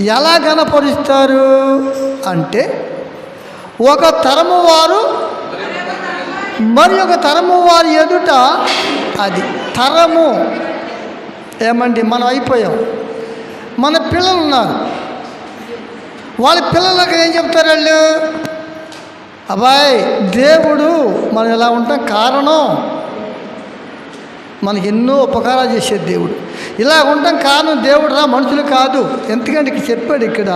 ఎలా గణపరుస్తారు అంటే ఒక తరము వారు మరి ఒక తరము వారి ఎదుట అది తరము. ఏమండి? మనం అయిపోయాం. మన పిల్లలు ఉన్నారు. వాళ్ళ పిల్లలకు ఏం చెప్తారు వాళ్ళు? అబ్బాయి దేవుడు మనం ఇలా ఉంటాం? కారణం మనకి ఎన్నో ఉపకారాలు చేసేది దేవుడు. ఇలా ఉండటం కారణం దేవుడు రా మనుషులు కాదు. ఎందుకంటే ఇక్కడ చెప్పాడు ఇక్కడ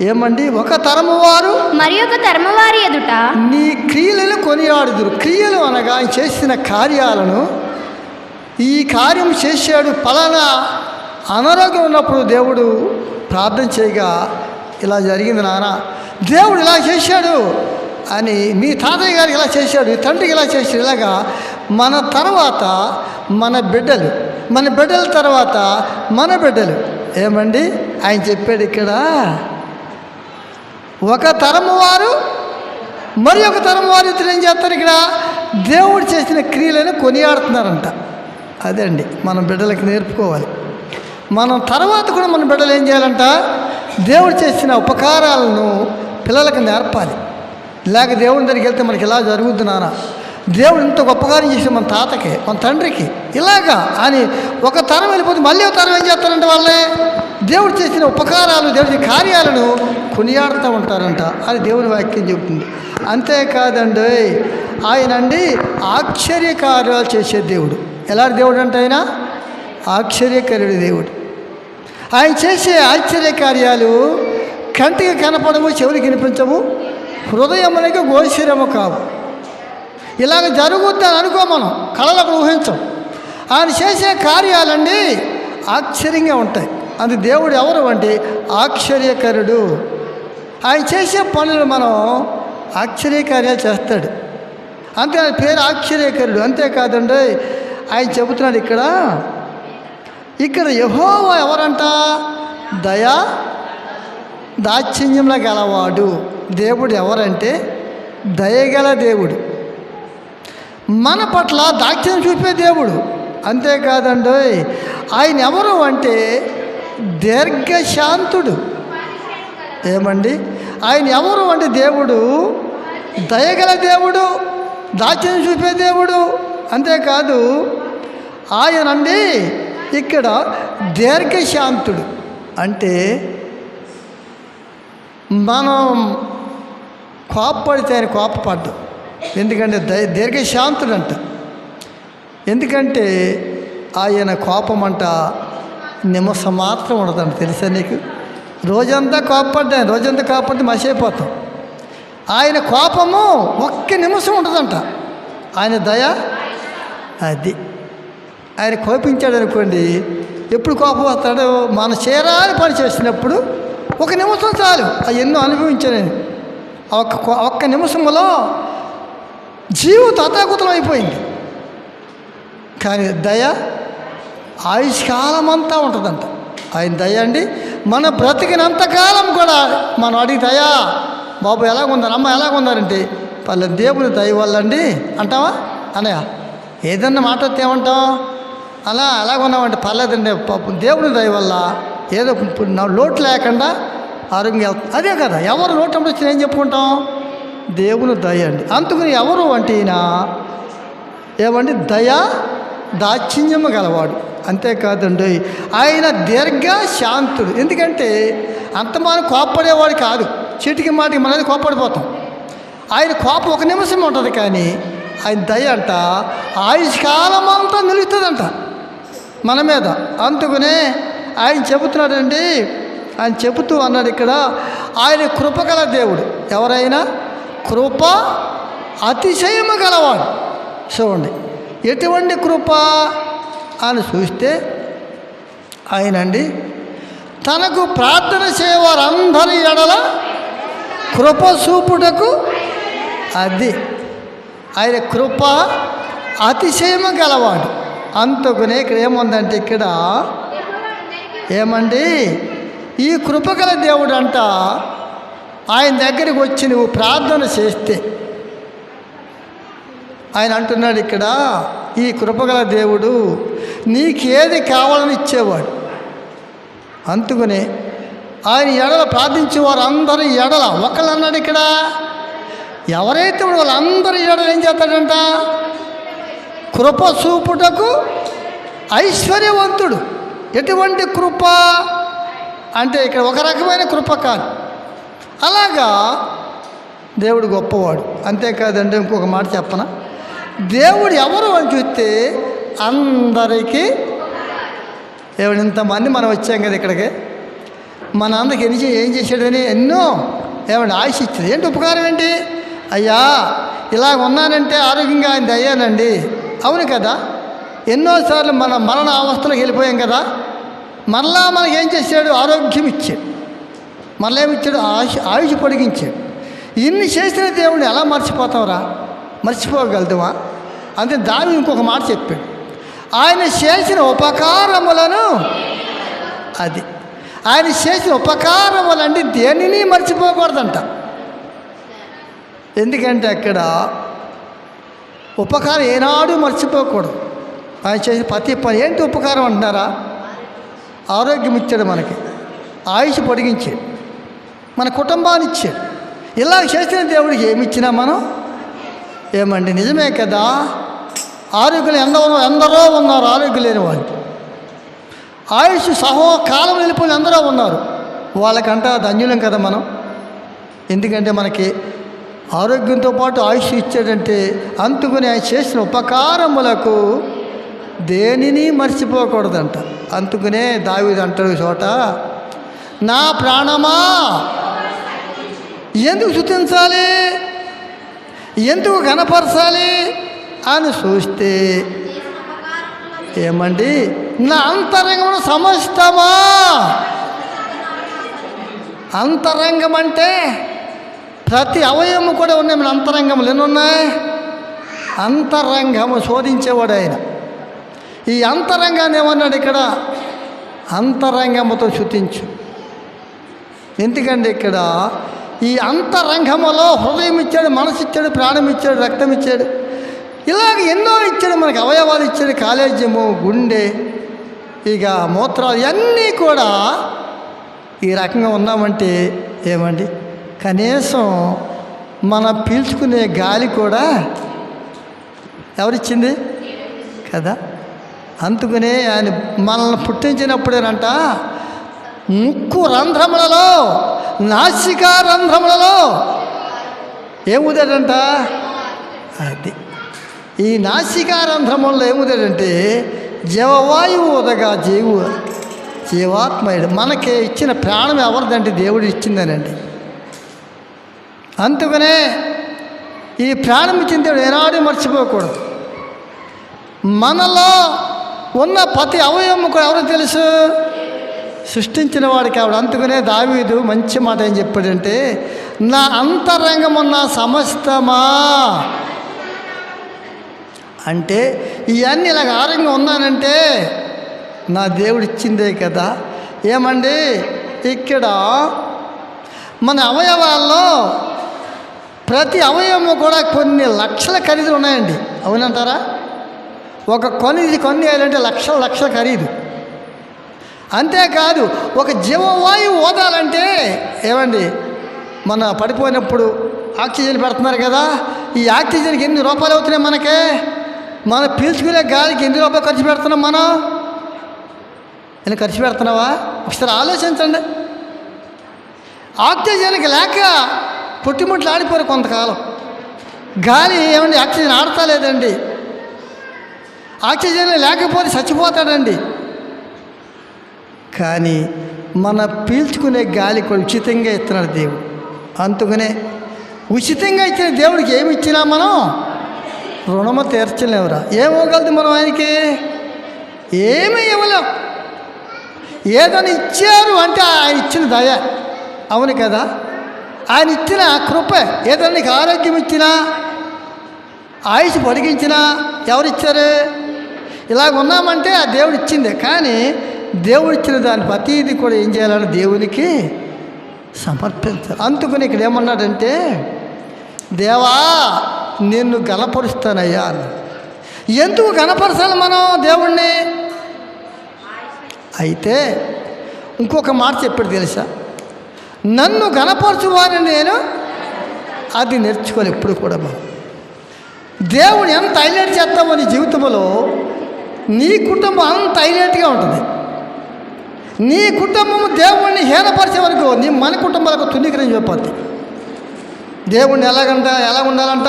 ఏమండి? ఒక తరము వారు మరి ఒక తరమవారి ఎదుట నీ క్రియలను కొనియాడుదురు. క్రియలు అనగా ఆయన చేసిన కార్యాలను ఈ కార్యం చేశాడు ఫలానా అనారోగ్యం ఉన్నప్పుడు దేవుడు ప్రార్థన చేయగా ఇలా జరిగింది నాన్న దేవుడు ఇలా చేశాడు అని మీ తాతయ్య గారికి ఇలా చేశాడు ఈ తండ్రికి ఇలా చేశాడు ఇలాగా మన తర్వాత మన బిడ్డలు మన బిడ్డల తర్వాత మన బిడ్డలు. ఏమండి? ఆయన చెప్పాడు ఇక్కడ ఒక తరము వారు మరి ఒక తరం వారు ఇతరులు ఏం చేస్తారు ఇక్కడ? దేవుడు చేసిన క్రియలను కొనియాడుతున్నారంట. అదే అండి మనం బిడ్డలకి నేర్పుకోవాలి. మనం తర్వాత కూడా మన బిడ్డలు ఏం చేయాలంట? దేవుడు చేసిన ఉపకారాలను పిల్లలకు నేర్పాలి. లేక దేవుని దగ్గరికి వెళ్తే మనకి ఇలా జరుగుద్ది నాన్న. దేవుడు ఇంత గొప్పకారం చేసి మన తాతకి మన తండ్రికి. ఇలాగా అని ఒక తరం వెళ్ళిపోతే మళ్ళీ ఒక తరం ఏం చేస్తారంటే వాళ్ళే? దేవుడు చేసిన ఉపకారాలు దేవుడి కార్యాలను కొనియాడుతూ ఉంటారంట. అని దేవుని వాక్యం చెబుతుంది. అంతేకాదండి ఆయన అండి ఆశ్చర్య కార్యాలు చేసే దేవుడు. ఎలాంటి దేవుడు అంటే ఆయన? ఆశ్చర్యకరుడు దేవుడు. ఆయన చేసే ఆశ్చర్య కార్యాలు కంటికి కనపడము చెవులు వినిపించవు హృదయమునకి గోచరము కావు. ఇలాగ జరుగుద్దని అనుకో మనం కళలకు ఊహించం. ఆయన చేసే కార్యాలండి ఆశ్చర్యంగా ఉంటాయి. అది దేవుడు ఎవరు అంటే ఆశ్చర్యకరుడు. ఆయన చేసే పనులు మనం ఆశ్చర్యకార్యాలు చేస్తాడు. అంతే ఆయన పేరు ఆశ్చర్యకరుడు. అంతేకాదండి ఆయన చెబుతున్నాడు ఇక్కడ ఇక్కడ యహోవా ఎవరంట? దయా దాక్షిణ్యంలో గలవాడు. దేవుడు ఎవరంటే? దయగల దేవుడు. మన పట్ల దాక్ష్యం చూపే దేవుడు. అంతేకాదండి ఆయన ఎవరు అంటే దీర్ఘశాంతుడు. ఏమండి? ఆయన ఎవరు అంటే దేవుడు? దయగల దేవుడు దాక్ష్యం చూపే దేవుడు. అంతేకాదు ఆయనండి ఇక్కడ దీర్ఘశాంతుడు. అంటే మనం కోపడితే ఆయన కోపపడ్డు. ఎందుకంటే దయ దీర్ఘశాంతుడు అంట ఎందుకంటే ఆయన కోపం అంట నిమస మాత్రం ఉండదంట తెలుసా నీకు? రోజంతా కోపడ్డాను రోజంతా కోపడితే మసైపోతాం ఆయన కోపము ఒక్క నిమిషం ఉంటుందంట ఆయన దయ అది. ఆయన కోపించాడు అనుకోండి ఎప్పుడు కోపం వస్తాడో మన చేరాని పని చేసినప్పుడు ఒక నిమిషం చాలు. అది ఎన్నో అనుభవించాను ఒక్క కో- ఒక్క నిమిషంలో జీవితం తథాగతం అయిపోయింది. కానీ దయ ఆయుష్కాలం అంతా ఉంటుందంట. ఆయన దయ అండి. మన బ్రతికినంతకాలం కూడా మనం అడిగి దయా బాబు ఎలాగున్నారు అమ్మ ఎలాగున్నారంటే వాళ్ళ దేవుని దయ వల్ల అండి అంటావా? అనయా. ఏదన్నా మాట వస్తే ఏమంటాం అలా ఎలాగున్నామంటే పర్లేదండి పాపం దేవుని దయ వల్ల ఏదో లోటు లేకుండా ఆరోగ్యం అదే కదా ఎవరు లోటు వచ్చినా ఏం చెప్పుకుంటాం? దేవుని దయ అండి. అందుకని ఎవరు అంటే ఈయన? ఏమండి దయ దాక్షిణ్యము గలవాడు. అంతేకాదండి ఆయన దీర్ఘ శాంతుడు. ఎందుకంటే అంత మనం కోప్పడేవాడు కాదు. చీటికి మాటికి మనది కోప్పడిపోతాం. ఆయన కోపం ఒక నిమిషం ఉంటుంది కానీ ఆయన దయ అంట ఆయుష్కాలం అంతా నిలుగుతుందంట మన మీద. అందుకనే ఆయన చెబుతున్నాడండి ఆయన చెబుతూ అన్నాడు ఇక్కడ ఆయన కృపగల దేవుడు. ఎవరైనా కృప అతిశయము గలవాడు. చూడండి ఎటువంటి కృప అని చూస్తే ఆయనండి తనకు ప్రార్థన చేయవారందరి ఎడల కృప చూపుటకు అది. ఆయన కృప అతిశయము గలవాడు. అంతకునే ఇక్కడ ఏముందంటే ఇక్కడ ఏమండి ఈ కృపగల దేవుడు అంట ఆయన దగ్గరికి వచ్చి నువ్వు ప్రార్థన చేస్తే. ఆయన అంటున్నాడు ఇక్కడ ఈ కృపగల దేవుడు నీకేది కావాలని ఇచ్చేవాడు. అందుకనే ఆయన ఎడల ప్రార్థించే వారందరూ అందరి ఎడల ఒకళ్ళు అన్నాడు ఇక్కడ ఎవరైతే ఉన్నారో వాళ్ళందరి ఎడలు ఏం చేస్తాడంట? కృప చూపుటకు ఐశ్వర్యవంతుడు. ఎటువంటి కృప? అంటే ఇక్కడ ఒక రకమైన కృప కాదు. అలాగా దేవుడు గొప్పవాడు. అంతేకాదండి ఇంకొక మాట చెప్పనా? దేవుడు ఎవరు అని చూస్తే అందరికీ దేవుడు ఇంతమంది మనం వచ్చాం కదా ఇక్కడికి. మన అందరికి ఎన్ని ఏం చేశాడని ఎన్నో ఏమండి ఆయుష్ ఇచ్చింది ఏంటి ఉపకారం ఏంటి? అయ్యా ఇలాగ ఉన్నానంటే ఆరోగ్యంగా ఆయన అయ్యానండి అవును కదా? ఎన్నోసార్లు మన మరణ అవస్థలకు వెళ్ళిపోయాం కదా? మరలా మనకి ఏం చేశాడు? ఆరోగ్యం ఇచ్చాడు. మరలేమిచ్చాడు? ఆయుష్ ఆయుష్ పొడిగించాడు. ఇన్ని చేసిన దేవుడిని ఎలా మర్చిపోతావురా? మర్చిపోగలుగుతావా అంతే దాని ఇంకొక మాట చెప్పాడు. ఆయన చేసిన ఉపకారములను అది. ఆయన చేసిన ఉపకారములంటే దేనిని మర్చిపోకూడదంట. ఎందుకంటే అక్కడ ఉపకారం ఏనాడు మర్చిపోకూడదు. ఆయన చేసిన ప్రతి పని ఏంటి ఉపకారం అంటున్నారా? ఆరోగ్యం ఇచ్చాడు మనకి. ఆయుష్ పొడిగించాడు. మన కుటుంబాన్ని ఇచ్చాడు ఇలా చేసిన దేవుడికి ఏమి ఇచ్చినా మనం ఏమండి? నిజమే కదా? ఆరోగ్యం ఎందరో ఎందరో ఉన్నారు ఆరోగ్యం లేని వాళ్ళు ఆయుష్ సహో కాలం వెళ్ళిపోయిన ఎందరో ఉన్నారు. వాళ్ళకంట ధన్యులం కదా మనం. ఎందుకంటే మనకి ఆరోగ్యంతో పాటు ఆయుష్ ఇచ్చాడంటే అందుకుని ఆయన చేసిన ఉపకారములకు దేనిని మర్చిపోకూడదంట. అందుకునే దావిది అంటారు చోట నా ప్రాణమా ఎందుకు శుతించాలి? ఎందుకు కనపరచాలి అని చూస్తే ఏమండి? నా అంతరంగం సమస్తమా అంతరంగం అంటే ప్రతి అవయవము కూడా ఉన్నాయి మన అంతరంగములు ఎన్నున్నాయి అంతరంగము శోధించేవాడు ఆయన. ఈ అంతరంగాన్ని ఏమన్నాడు ఇక్కడ? అంతరంగముతో శుతించు. ఎందుకంటే ఇక్కడ ఈ అంతరంగములో హృదయం ఇచ్చాడు మనసు ఇచ్చాడు ప్రాణం ఇచ్చాడు రక్తం ఇచ్చాడు ఇలాగ ఎన్నో ఇచ్చాడు మనకి అవయవాలు ఇచ్చాడు కాలేజ్యము గుండె ఇక మూత్రాలు ఇవన్నీ కూడా ఈ రకంగా ఉన్నామంటే ఏమండి? కనీసం మన పీల్చుకునే గాలి కూడా ఎవరిచ్చింది? కదా? అందుకనే ఆయన మనల్ని పుట్టించినప్పుడేనంట ముక్కు రంధ్రములలో నాసికా రంధ్రములలో ఏముదాడంట అది. ఈ నాసికా రంధ్రములలో ఏముదాడంటే జీవవాయువు ఉదగా జీవు జీవాత్మయుడు మనకి ఇచ్చిన ప్రాణం ఎవరిదంటే దేవుడు ఇచ్చిందనండి. అందుకనే ఈ ప్రాణం ఇచ్చిన దేవుడు ఏనాడు మర్చిపోకూడదు. మనలో ఉన్న ప్రతి అవయవం కూడా ఎవరు తెలుసు? సృష్టించిన వాడికి ఆవిడ అందుకునే దావీదు మంచి మాట ఏం చెప్పాడంటే నా అంతరంగమున్న సమస్తమా? అంటే ఇవన్నీ ఇలాగ ఆరోగ్యంగా ఉన్నానంటే నా దేవుడు ఇచ్చిందే కదా. ఏమండి? ఇక్కడ మన అవయవాల్లో ప్రతి అవయవము కూడా కొన్ని లక్షల ఖరీదులు ఉన్నాయండి. అవునంటారా? ఒక కొన్ని కొన్ని వేయాలంటే లక్షల లక్షల ఖరీదు. అంతేకాదు ఒక జీవవాయువు ఓదాలంటే ఏమండి? మన పడిపోయినప్పుడు ఆక్సిజన్ పెడుతున్నారు కదా ఈ ఆక్సిజన్కి ఎన్ని రూపాయలు అవుతున్నాయి మనకే? మనం పీల్చుకునే గాలికి ఎన్ని రూపాయలు ఖర్చు పెడుతున్నాం మనం? నేను ఖర్చు పెడుతున్నావా? ఒకసారి ఆలోచించండి. ఆక్సిజన్కి లేక పుట్టిముట్లు ఆడిపోరు కొంతకాలం. గాలి ఏమండి ఆక్సిజన్ ఆడతా లేదండి. ఆక్సిజన్ లేకపోతే చచ్చిపోతాడండి. కానీ మన పీల్చుకునే గాలి ఉచితంగా ఇస్తున్నాడు దేవుడు. అందుకనే ఉచితంగా ఇచ్చిన దేవుడికి ఏమి ఇచ్చినా మనం రుణము తీర్చలేవురా ఏమవగలదు మనం ఆయనకి? ఏమీ ఇవ్వలేం. ఏదైనా ఇచ్చారు అంటే ఆయన ఇచ్చిన దయ. అవును కదా? ఆయన ఇచ్చిన కృప. ఏదైనా నీకు ఆరోగ్యం ఇచ్చినా ఆయుష్ పొడిగించినా ఎవరిచ్చారు? ఇలాగ ఉన్నామంటే ఆ దేవుడు ఇచ్చిందే. కానీ దేవుడు ఇచ్చిన దాని ప్రతీది కూడా ఏం చేయాలని దేవునికి సమర్పించాలి. అందుకని ఇక్కడ ఏమన్నాడంటే దేవా నిన్ను గణపరుస్తానయ్యా ఎందుకు గణపరచాలి మనం దేవుణ్ణి? అయితే ఇంకొక మాట చెప్పాడు తెలుసా? నన్ను గణపరచువాని నేను అది నేర్చుకోవాలి ఎప్పుడు కూడా మనం. దేవుడు ఎంత హైలైట్ చేస్తామో నీ జీవితంలో నీ కుటుంబం అంత హైలైట్గా ఉంటుంది. నీ కుటుంబం దేవుణ్ణి హీనపరిచే వరకు నీ మన కుటుంబాలకు తునీకరం చెప్పద్ది దేవుణ్ణి ఎలాగంట ఎలా ఉండాలంట?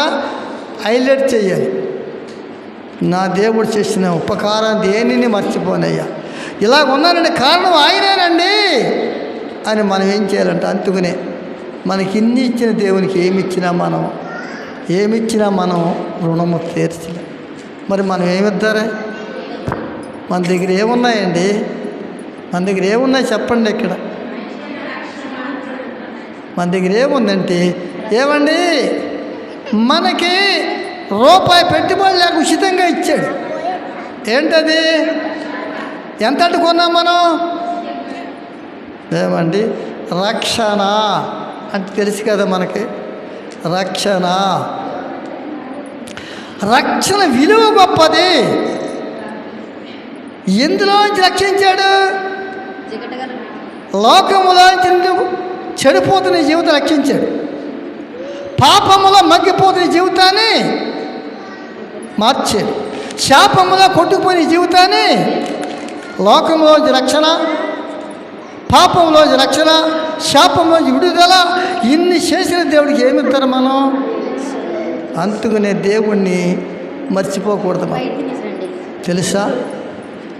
హైలైట్ చేయాలి. నా దేవుడు చేసిన ఉపకారం దేనిని మర్చిపోనయ్యా. ఇలా ఉన్నానండి కారణం ఆయనేనండి అని మనం ఏం చేయాలంట? అందుకునే మనకి ఇన్ని ఇచ్చిన దేవునికి ఏమి ఇచ్చినా మనం ఏమిచ్చినా మనం రుణము తీర్చలేం. మరి మనం ఏమిద్దారే మన దగ్గర ఏమున్నాయండి? మన దగ్గర ఏమున్నాయి చెప్పండి ఇక్కడ? మన దగ్గర ఏముందంటే ఏమండి? మనకి రూపాయి పెట్టుబడి లేక ఉచితంగా ఇచ్చాడు. ఏంటది? ఎంత కొన్నాం మనం? ఏమండి? రక్షణ అంటే తెలుసు కదా మనకి. రక్షణ. రక్షణ విలువ గొప్పది. ఎందులోంచి రక్షించాడు? లోకములోంచి నువ్వు చెడిపోతున్న జీవితం రక్షించాడు. పాపములో మగ్గిపోతున్న జీవితాన్ని మార్చాడు. శాపములో కొట్టుకుపోయిన జీవితాన్ని లోకంలోంచి రక్షణ పాపంలోంచి రక్షణ శాపంలోంచి విడుదల. ఇన్ని చేసిన దేవుడికి ఏమిస్తారు మనం? అందుకునే దేవుణ్ణి మర్చిపోకూడదు మనం. తెలుసా?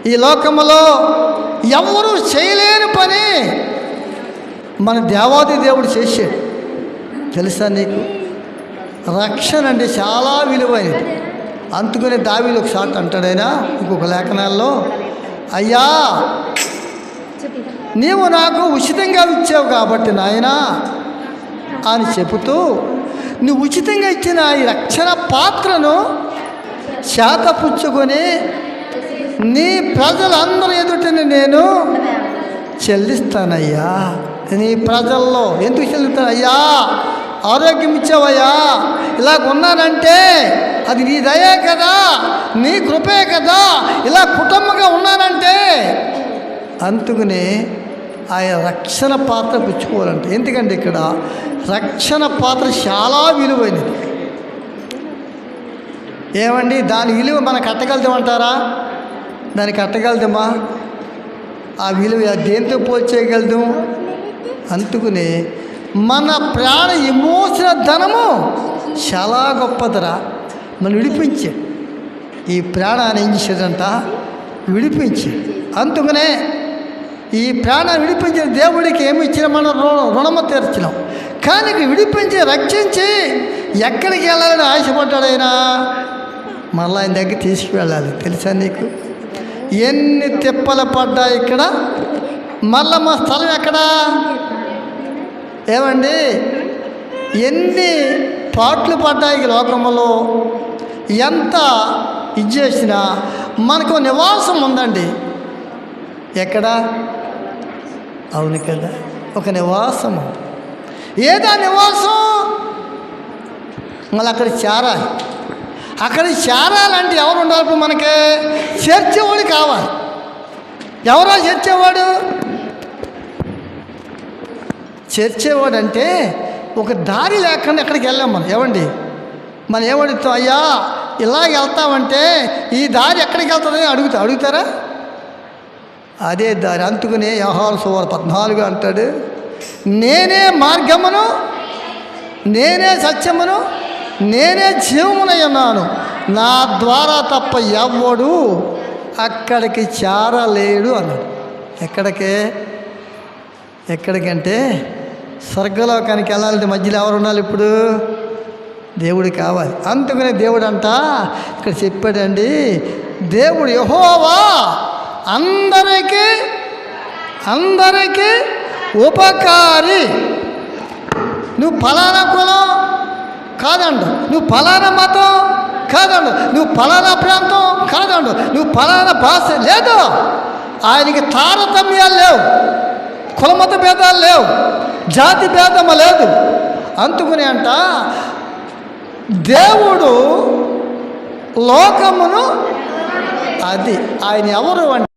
ఈ లోకములో ఎవరు చేయలేని పని మన దేవాది దేవుడు చేశాడు. తెలుసా నీకు? రక్షణ అంటే చాలా విలువైనది. అందుకనే దావీలు ఒక అంటాడైనా ఇంకొక లేఖనాల్లో అయ్యా నీవు నాకు ఉచితంగా ఇచ్చావు కాబట్టి నాయనా అని చెబుతూ నువ్వు ఉచితంగా ఇచ్చిన ఈ రక్షణ పాత్రను చేతపుచ్చుకొని నీ ప్రజలందరూ ఎదుటిని నేను చెల్లిస్తానయ్యా. నీ ప్రజల్లో ఎందుకు చెల్లిస్తాను? అయ్యా ఆరోగ్యం ఇచ్చావయ్యా. ఇలా ఉన్నానంటే అది నీ దయే కదా నీ కృపే కదా. ఇలా కుటుంబంగా ఉన్నానంటే అందుకనే ఆయన రక్షణ పాత్ర పుచ్చుకోవాలంటే ఎందుకంటే ఇక్కడ రక్షణ పాత్ర చాలా విలువైనది. ఏమండి దాని విలువ మనం కట్టగలుగుతామంటారా? దాన్ని కట్టగలదమ్మా ఆ విలువ దేంతో పోల్చేయగలదు? అందుకునే మన ప్రాణ విమోచన ధనము చాలా గొప్పదరా. మనం విడిపించే. ఈ ప్రాణాన్ని ఏం చేసేదంట విడిపించి. అందుకనే ఈ ప్రాణాన్ని విడిపించిన దేవుడికి ఏమి ఇచ్చిన మనం రుణ- రుణము తీర్చినాం. కానీ విడిపించి రక్షించి ఎక్కడికి వెళ్ళాలని ఆశపడ్డాడైనా? మళ్ళీ ఆయన దగ్గర తీసుకువెళ్ళాలి. తెలుసా నీకు? ఎన్ని తిప్పలు పడ్డా ఇక్కడ? మళ్ళా మా స్థలం ఎక్కడా? ఏమండి? ఎన్ని పాటలు పడ్డాయి ఈ లోకంలో? ఎంత ఇది చేసినా మనకు నివాసం ఉందండి. ఎక్కడ? అవును కదా ఒక నివాసం ఏదా నివాసం? మళ్ళీ అక్కడ చేరాలి. అక్కడ చేరాలంటే ఎవరు ఉండాలి? ఇప్పుడు మనకి చేర్చేవాడు కావాలి. ఎవరో చేర్చేవాడు? చేర్చేవాడు అంటే ఒక దారి లేకుండా ఎక్కడికి వెళ్ళాం మనం. ఏమండి? మనం ఏమడుగుతాం అయ్యా ఇలా వెళ్తామంటే ఈ దారి ఎక్కడికి వెళ్తుందని అడుగుతా. అడుగుతారా? అదే దారి. అందుకునే వ్యవహార సువారు పద్నాలుగు అంటాడు. నేనే మార్గమును నేనే సత్యమును నేనే జీవమునై ఉన్నాను. నా ద్వారా తప్ప ఎవ్వడు అక్కడికి చేరలేడు అన్నాడు. ఎక్కడికే? ఎక్కడికంటే స్వర్గలోకానికి వెళ్ళాలంటే మధ్యలో ఎవరు ఉండాలి ఇప్పుడు? దేవుడు కావాలి. అందుకనే దేవుడు అంట ఇక్కడ చెప్పాడండి దేవుడు యహోవా అందరికీ అందరికీ ఉపకారి. నువ్వు ఫలానా కులం? కాదండు. నువ్వు ఫలానా మతం కాదండు. నువ్వు ఫలానా ప్రాంతం కాదండు. నువ్వు ఫలానా భాష లేదు. ఆయనకి తారతమ్యాలు లేవు. కులమత భేదాలు లేవు. జాతి భేదము లేదు. అందుకుని అంట దేవుడు లోకమును అది. ఆయన ఎవరు అంటే